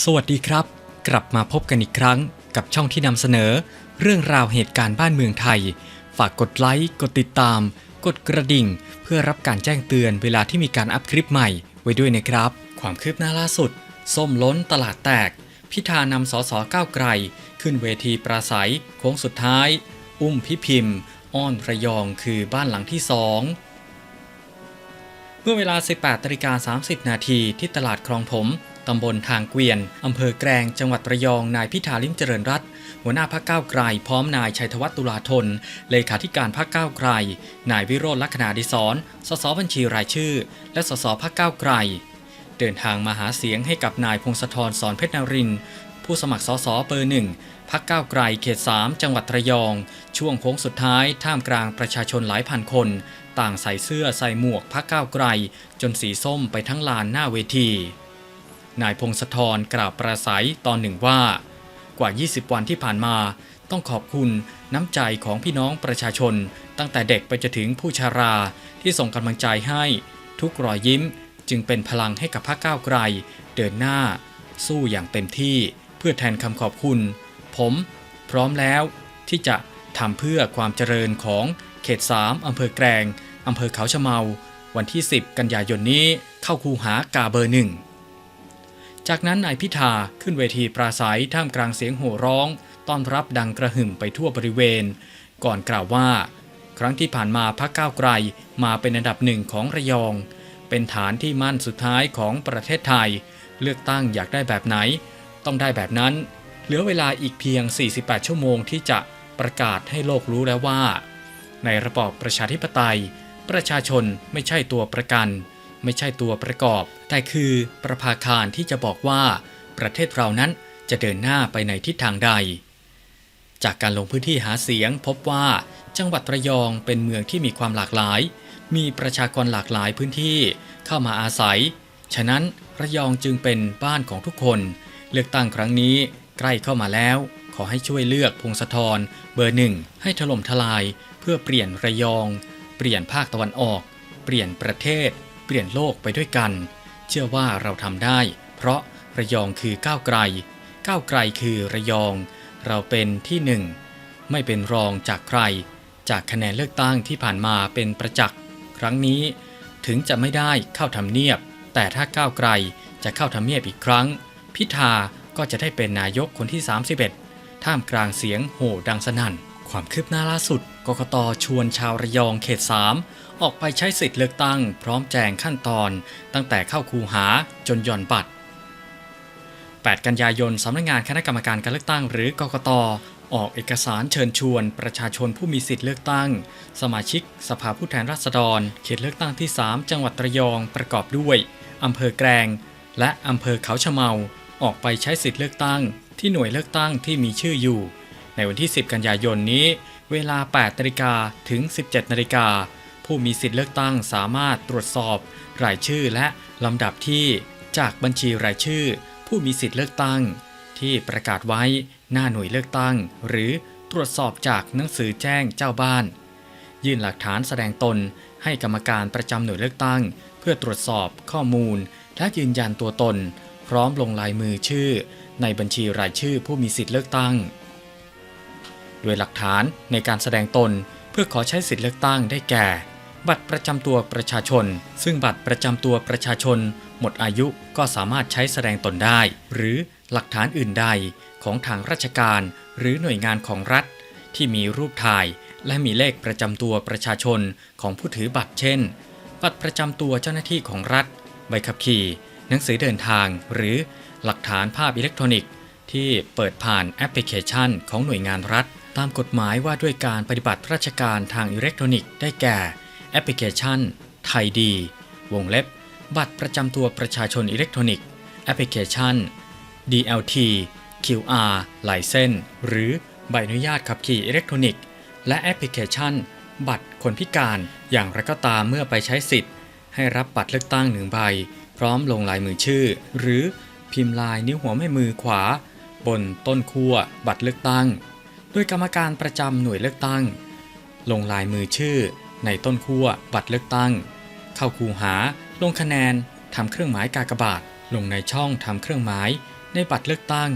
สวัสดีครับ กลับมาพบกันอีกครั้งกับช่องที่นำเสนอ เรื่องราวเหตุการณ์บ้านเมืองไทย ฝากกดไลค์ กดติดตาม กดกระดิ่ง เพื่อรับการแจ้งเตือนเวลาที่มีการอัพคลิปใหม่ไว้ด้วยนะครับ ความคืบหน้าล่าสุด ส้มล้นตลาดแตก พิธานำสสก้าวไกล ขึ้นเวทีปราศัย โค้งสุดท้าย อุ้มพิพิมพ์ อ้อนระยองคือบ้านหลังที่สองเมื่อเวลา 18นาฬิกา30 นาทีที่ตลาดคลองถม ตำบลทางเกวียน อำเภอแกลงจังหวัดระยอง นายพิธาลิ้มเจริญรัตหัวหน้าพักก้าวไกล พร้อมนายชัยธวัฒน์ตุลาธนเลขาธิการพักก้าวไกล นายวิโรจน์ลักษณาดิศรสสบัญชีรายชื่อ และสสพักก้าวไกล เดินทางมาหาเสียงให้กับนายพงศธรสอนเพชรนริน ผู้สมัครสสเบอร์หนึ่งพักก้าวไกลเขต 3 จังหวัดระยอง ช่วงโค้งสุดท้ายท่ามกลางประชาชนหลายพันคน ต่างใส่เสื้อใส่หมวกพักก้าวไกล จนสีส้มไปทั้งลานหน้าเวที นายพงศธรกล่าวประสัยตอนหนึ่งว่า กว่า 20 วันที่ผ่านมา ต้องขอบคุณน้ำใจของพี่น้องประชาชน ตั้งแต่เด็กไปจนถึงผู้ชาราที่ส่งกำลังใจให้ทุกรอยยิ้ม จึงเป็นพลังให้กับพรรคก้าวไกล เดินหน้า สู้อย่างเต็มที่เพื่อแทนคำขอบคุณ ผมพร้อมแล้วที่จะทำเพื่อความเจริญของเขต 3อำเภอแกลงอำเภอเขาชะเมา วันที่ 10 กันยายนนี้เข้าคูหากาเบอร์หนึ่ง จากนั้นนายพิธาขึ้นเวทีปราศัยท่ามกลางเสียงโห่ร้อง ต้อนรับดังกระหึ่มไปทั่วบริเวณ ก่อนกล่าวว่า ครั้งที่ผ่านมาพักก้าวไกลมาเป็นอันดับหนึ่งของระยอง เป็นฐานที่มั่นสุดท้ายของประเทศไทย เลือกตั้งอยากได้แบบไหน ต้องได้แบบนั้น เหลือเวลาอีกเพียง 48 ชั่วโมงที่จะประกาศให้โลกรู้แล้วว่า ในระบอบประชาธิปไตย ประชาชนไม่ใช่ตัวประกัน ไม่ใช่ตัวประกอบ แต่คือประภาคารที่จะบอกว่า ประเทศเรานั้นจะเดินหน้าไปในทิศทางใด จากการลงพื้นที่หาเสียงพบว่าจังหวัดระยองเป็นเมืองที่มีความหลากหลาย มีประชากรหลากหลายพื้นที่เข้ามาอาศัย ฉะนั้นระยองจึงเป็นบ้านของทุกคน เลือกตั้งครั้งนี้ใกล้เข้ามาแล้ว ขอให้ช่วยเลือกพงศธรเบอร์หนึ่งให้ถล่มทลาย เพื่อเปลี่ยนระยอง เปลี่ยนภาคตะวันออก เปลี่ยนประเทศ เปลี่ยนโลกไปด้วยกัน เชื่อว่าเราทำได้ เพราะระยองคือก้าวไกล ก้าวไกลคือระยอง เราเป็นที่หนึ่งไม่เป็นรองจากใคร จากคะแนนเลือกตั้งที่ผ่านมาเป็นประจักษ์ครั้งนี้ถึงจะไม่ได้เข้าทำเนียบ แต่ถ้าก้าวไกลจะเข้าทำเนียบอีกครั้ง พิธาก็จะได้เป็นนายกคนที่ 31 ท่ามกลางเสียงโห่ดังสนั่น ความคืบหน้าล่าสุด กกตชวนชาวระยองเขต 3 ออกไปใช้สิทธิ์เลือกตั้ง พร้อมแจงขั้นตอน ตั้งแต่เข้าคูหาจนหย่อนบัตร 8 กันยายนสำนักงานคณะกรรมการการเลือกตั้งหรือกกตออกเอกสารเชิญชวนประชาชนผู้มีสิทธิ์เลือกตั้ง สมาชิกสภาผู้แทนราษฎร เขตเลือกตั้งที่ 3 จังหวัดระยองประกอบด้วยอำเภอแกลงและอำเภอเขาชะเมา ออกไปใช้สิทธิ์เลือกตั้ง ที่หน่วยเลือกตั้งที่มีชื่ออยู่ ในวันที่ 10 กันยายนนี้ เวลา 8นาฬิกาถึง 17นาฬิกาผู้มีสิทธิ์เลือกตั้งสามารถตรวจสอบ รายชื่อและลำดับที่จากบัญชีรายชื่อ ผู้มีสิทธิ์เลือกตั้ง ที่ประกาศไว้หน้าหน่วยเลือกตั้ง หรือตรวจสอบจากหนังสือแจ้งเจ้าบ้าน ยื่นหลักฐานแสดงตนให้กรรมการประจำหน่วยเลือกตั้ง เพื่อตรวจสอบข้อมูล และยืนยันตัวตน พร้อมลงลายมือชื่อ ในบัญชีรายชื่อผู้มีสิทธิ์เลือกตั้ง โดยหลักฐานในการแสดงตนเพื่อขอใช้สิทธิเลือกตั้งได้แก่ บัตรประจำตัวประชาชน ซึ่งบัตรประจำตัวประชาชน หมดอายุก็สามารถใช้แสดงตนได้ หรือหลักฐานอื่นใดของทางราชการ หรือหน่วยงานของรัฐ ที่มีรูปถ่าย และมีเลขประจำตัวประชาชนของผู้ถือบัตรเช่น บัตรประจำตัวเจ้าหน้าที่ของรัฐ ใบขับขี่ หนังสือเดินทาง หรือหลักฐานภาพอิเล็กทรอนิกส์ ที่เปิดผ่านแอปพลิเคชันของหน่วยงานรัฐ ตามกฎหมายว่าด้วยการปฏิบัติราชการทางอิเล็กทรอนิกส์ได้แก่ แอปพลิเคชัน ไทยดี วงเล็บ บัตรประจำตัวประชาชนอิเล็กทรอนิกส์ แอปพลิเคชัน DLT QR ลายเส้นหรือใบอนุญาตขับขี่อิเล็กทรอนิกส์ และแอปพลิเคชัน บัตรคนพิการอย่างไรก็ตามเมื่อไปใช้สิทธิ์ ให้รับบัตรเลือกตั้งหนึ่งใบ พร้อมลงลายมือชื่อ หรือพิมพ์ลายนิ้วหัวแม่มือขวา บนต้นขั้วบัตรเลือกตั้ง โดยกรรมการประจำหน่วยเลือกตั้ง ลงลายมือชื่อ ในต้นขั้วบัตรเลือกตั้ง เข้าคูหา ลงคะแนนทำเครื่องหมายกากบาทลงในช่องทำเครื่องหมาย ในบัตรเลือกตั้ง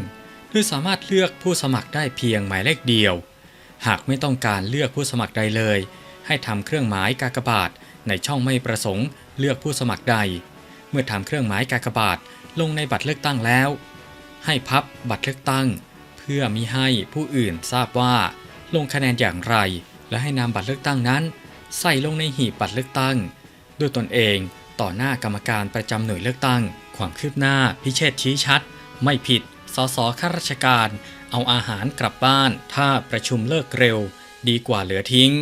โดยสามารถเลือกผู้สมัครได้เพียงหมายเลขเดียว หากไม่ต้องการเลือกผู้สมัครใดเลย ให้ทำเครื่องหมายกากบาทในช่องไม่ประสงค์เลือกผู้สมัครใด เมื่อทำเครื่องหมายกากบาทลงในบัตรเลือกตั้งแล้ว ให้พับบัตรเลือกตั้ง พื่อมิให้ผู้อื่นทราบว่า ลงคะแนนอย่างไร และให้นำบัตรเลือกตั้งนั้น ใส่ลงในหีบบัตรเลือกตั้ง ด้วยตนเองต่อหน้ากรรมการประจำหน่วยเลือกตั้ง ความคืบหน้าพิเชษชี้ชัด ไม่ผิดสสข้าราชการ เอาอาหารกลับบ้าน ถ้าประชุมเลิกเร็ว ดีกว่าเหลือทิ้ง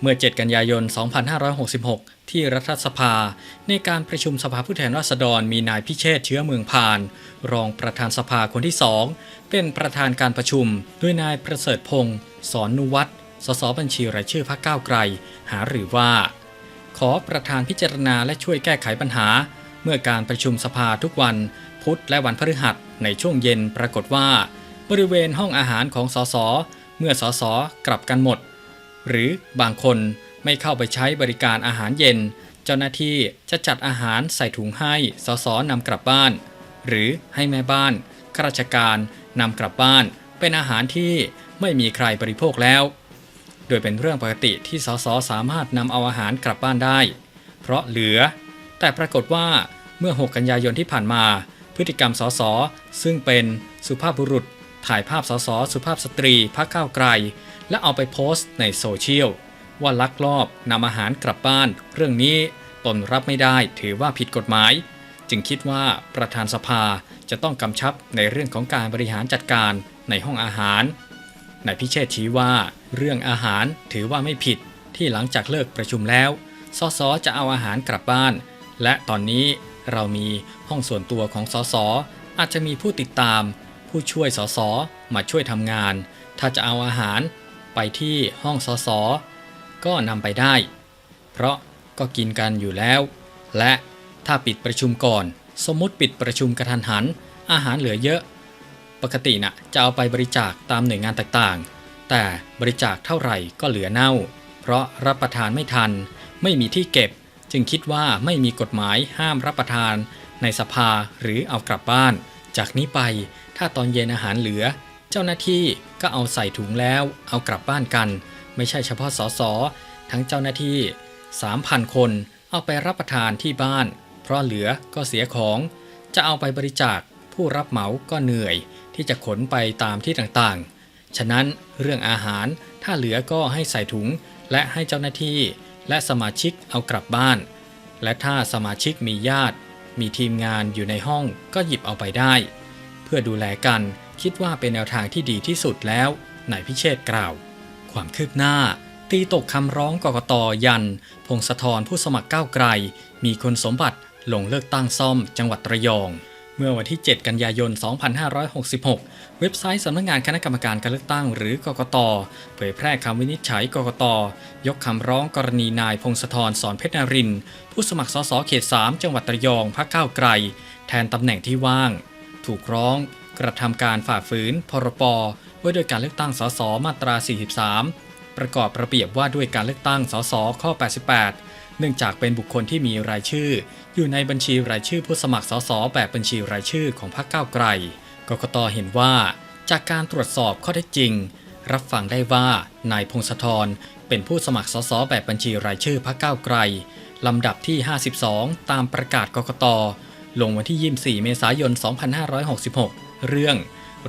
เมื่อ 7 กันยายน 2566 ที่รัฐสภา ในการประชุมสภาผู้แทนราษฎรมีนายพิเชษเชื้อเมืองพาน รองประธานสภาคนที่สองเป็นประธานการประชุม ด้วยนายประเสริฐพงศ์สอนนุวัฒน์สสบัญชีรายชื่อพรรคก้าวไกล หาหรือว่า ขอประธานพิจารณาและช่วยแก้ไขปัญหา เมื่อการประชุมสภาทุกวัน พุธและวันพฤหัสในช่วงเย็นปรากฏว่า บริเวณห้องอาหารของสสเมื่อสสกลับกันหมด หรือบางคน ไม่เข้าไปใช้บริการอาหารเย็น เจ้าหน้าที่จะจัดอาหารใส่ถุงให้สสนำกลับบ้าน หรือให้แม่บ้านข้าราชการนำกลับบ้าน เป็นอาหารที่ไม่มีใครบริโภคแล้ว โดยเป็นเรื่องปกติที่สสสามารถนำเอาอาหารกลับบ้านได้ เพราะเหลือ แต่ปรากฏว่าเมื่อ 6 กันยายนที่ผ่านมา พฤติกรรมสสซึ่งเป็นสุภาพบุรุษถ่ายภาพสสสุภาพสตรีพักก้าวไกล และเอาไปโพสต์ในโซเชียล ว่าลักลอบนำอาหารกลับบ้าน เรื่องนี้ตนรับไม่ได้ถือว่าผิดกฎหมาย จึงคิดว่าประธานสภาจะต้องกำชับในเรื่องของการบริหารจัดการในห้องอาหารนายพิเชษชี้ว่าเรื่องอาหารถือว่าไม่ผิดที่หลังจากเลิกประชุมแล้วสสจะเอาอาหารกลับบ้าน และตอนนี้เรามีห้องส่วนตัวของสสอาจจะมีผู้ติดตาม ผู้ช่วยสสมาช่วยทำงาน ถ้าจะเอาอาหาร ไปที่ห้องสส ก็นำไปได้ เพราะก็กินกันอยู่แล้ว และถ้าปิดประชุมก่อน สมมติปิดประชุมกระทันหัน อาหารเหลือเยอะ ปกติน่ะจะเอาไปบริจาคตามหน่วยงานต่างๆ แต่บริจาคเท่าไหร่ก็เหลือเน่า เพราะรับประทานไม่ทัน ไม่มีที่เก็บ จึงคิดว่าไม่มีกฎหมายห้ามรับประทาน ในสภาหรือเอากลับบ้าน จากนี้ไปถ้าตอนเย็นอาหารเหลือ เจ้าหน้าที่ก็เอาใส่ถุงแล้วเอากลับบ้านกัน ไม่ใช่เฉพาะสสทั้งเจ้าหน้าที่ 3,000 คนเอาไปรับประทานที่บ้าน เพราะเหลือก็เสียของ จะเอาไปบริจาคผู้รับเหมาก็เหนื่อย ที่จะขนไปตามที่ต่างๆ ฉะนั้นเรื่องอาหารถ้าเหลือก็ให้ใส่ถุง และให้เจ้าหน้าที่ และสมาชิกเอากลับบ้าน และถ้าสมาชิกมีญาติ มีทีมงานอยู่ในห้องก็หยิบเอาไปได้ เพื่อดูแลกันคิดว่าเป็นแนวทางที่ดีที่สุดแล้วนายพิเชษกล่าว ความคืบหน้า ตีตกคำร้องกกตยัน พงศธรผู้สมัครก้าวไกล มีคุณสมบัติลงเลือกตั้งซ่อมจังหวัดระยอง เมื่อวันที่ 7 กันยายน 2566 เว็บไซต์สำนักงานคณะกรรมการการเลือกตั้งหรือกกต เผยแพร่คำวินิจฉัยกกต ยกคำร้องกรณีนายพงศธรสอนเพชรนริน ผู้สมัครสสเขต 3 จังหวัดระยองพรรคก้าวไกล แทนตำแหน่งที่ว่าง ถูกร้องกระทำการฝ่าฝืน พรป ว่าด้วยการเลือกตั้งสสมาตรา 43 ประกอบระเบียบว่าด้วยการเลือกตั้งสสข้อ 88 เนื่องจากเป็นบุคคลที่มีรายชื่อ อยู่ในบัญชีรายชื่อผู้สมัครสสแบบบัญชีรายชื่อของพรรคก้าวไกลกกตเห็นว่า จากการตรวจสอบข้อเท็จจริง รับฟังได้ว่านายพงศธรเป็นผู้สมัครสสแบบบัญชีรายชื่อพรรคก้าวไกลลำดับที่ 52 ตามประกาศกกตลงวันที่ 24 เมษายน 2566 เรื่อง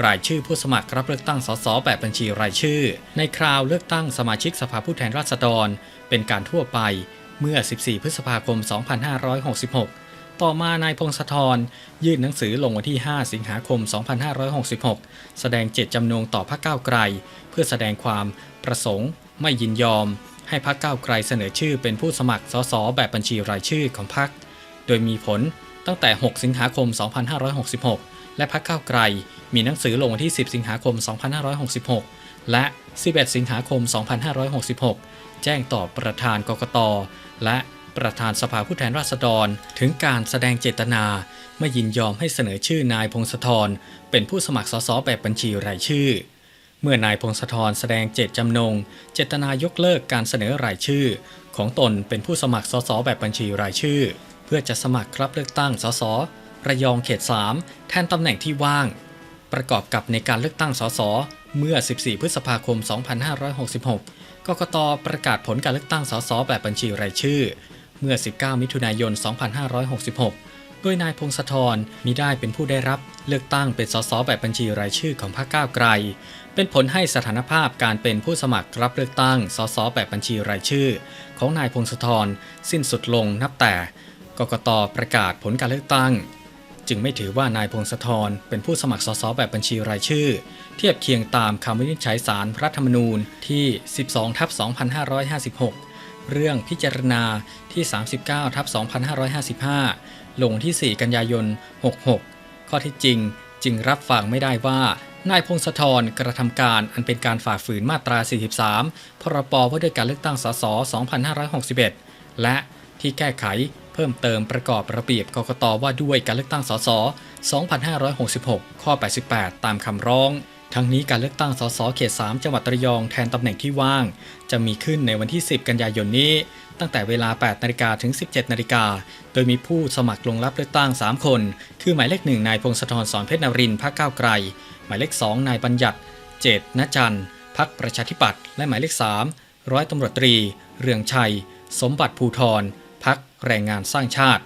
รายชื่อผู้สมัครรับเลือกตั้งสสแบบบัญชีรายชื่อ ในคราวเลือกตั้งสมาชิกสภาผู้แทนราษฎร เป็นการทั่วไปเมื่อ 14 พฤษภาคม 2566 ต่อมานายพงศธรยื่นหนังสือลงวันที่ 5 สิงหาคม 2566 แสดงเจตจำนงต่อพรรคก้าวไกล เพื่อแสดงความประสงค์ ไม่ยินยอม ให้พรรคก้าวไกลเสนอชื่อเป็นผู้สมัครสสแบบบัญชีรายชื่อของพรรคโดยมีผลตั้งแต่ 6 สิงหาคม 2566 และพรรคก้าวไกล มีหนังสือลงวันที่ 10 สิงหาคม 2566 และ 11 สิงหาคม 2566 แจ้งต่อประธานกกต และประธานสภาผู้แทนราษฎร ถึงการแสดงเจตนา ไม่ยินยอมให้เสนอชื่อนายพงศธรเป็นผู้สมัครสสแบบบัญชีรายชื่อ เมื่อนายพงศธรแสดงเจตจำนง เจตนายกเลิกการเสนอรายชื่อ ของตนเป็นผู้สมัครสสแบบบัญชีรายชื่อพพื่อจะสมัครรับเลือกตั้งสส ระยองเขต 3 แทนตำแหน่งที่ว่าง ประกอบกับในการเลือกตั้งสสเมื่อ 14 พฤษภาคม 2566 กกตประกาศผลการเลือกตั้งสสแบบบัญชีรายชื่อ เมื่อ 19 มิถุนายน 2566 โดยนายพงศธรมิได้เป็นผู้ได้รับเลือกตั้งเป็นสสแบบบัญชีรายชื่อของพรรคก้าวไกล เป็นผลให้สถานภาพการเป็นผู้สมัครรับเลือกตั้งสสแบบบัญชีรายชื่อ ของนายพงศธรสิ้นสุดลงนับแต่ กกตประกาศผลการเลือกตั้ง จึงไม่ถือว่านายพงศธรเป็นผู้สมัครสสแบบบัญชีรายชื่อ เทียบเคียงตามคำวินิจฉัยสารรัฐธรรมนูญที่ 12ทับ2556 เรื่องพิจารณาที่ 39ทับ2555 ลงที่ 4 กันยายน 66 ข้อที่จริงจึงรับฟังไม่ได้ว่านายพงศธรกระทำการอันเป็นการฝ่าฝืนมาตรา 43 พรบว่าด้วยการเลือกตั้งสส 2561 และ ที่แก้ไขเพิ่มเติมประกอบระเบียบกกตว่าด้วยการเลือกตั้งสส 2566 ข้อ 88 ตามคำร้อง ทั้งนี้การเลือกตั้งสสเขต 3 จังหวัดระยองแทนตำแหน่งที่ว่าง จะมีขึ้นในวันที่ 10 กันยายนนี้ ตั้งแต่เวลา 8 นาฬิกาถึง 17 นาฬิกา โดยมีผู้สมัครลงรับเลือกตั้ง 3 คน คือหมายเลข 1 นายพงศธรสอนเพชรนรินทร์พรรคก้าวไกล หมายเลข 2 นายบัญญัติ เจตนจันทร์พรรคประชาธิปัตย์ และหมายเลข 3 ร้อยตำรวจตรี เรืองชัย สมบัติภูทร แรงงานสร้างชาติ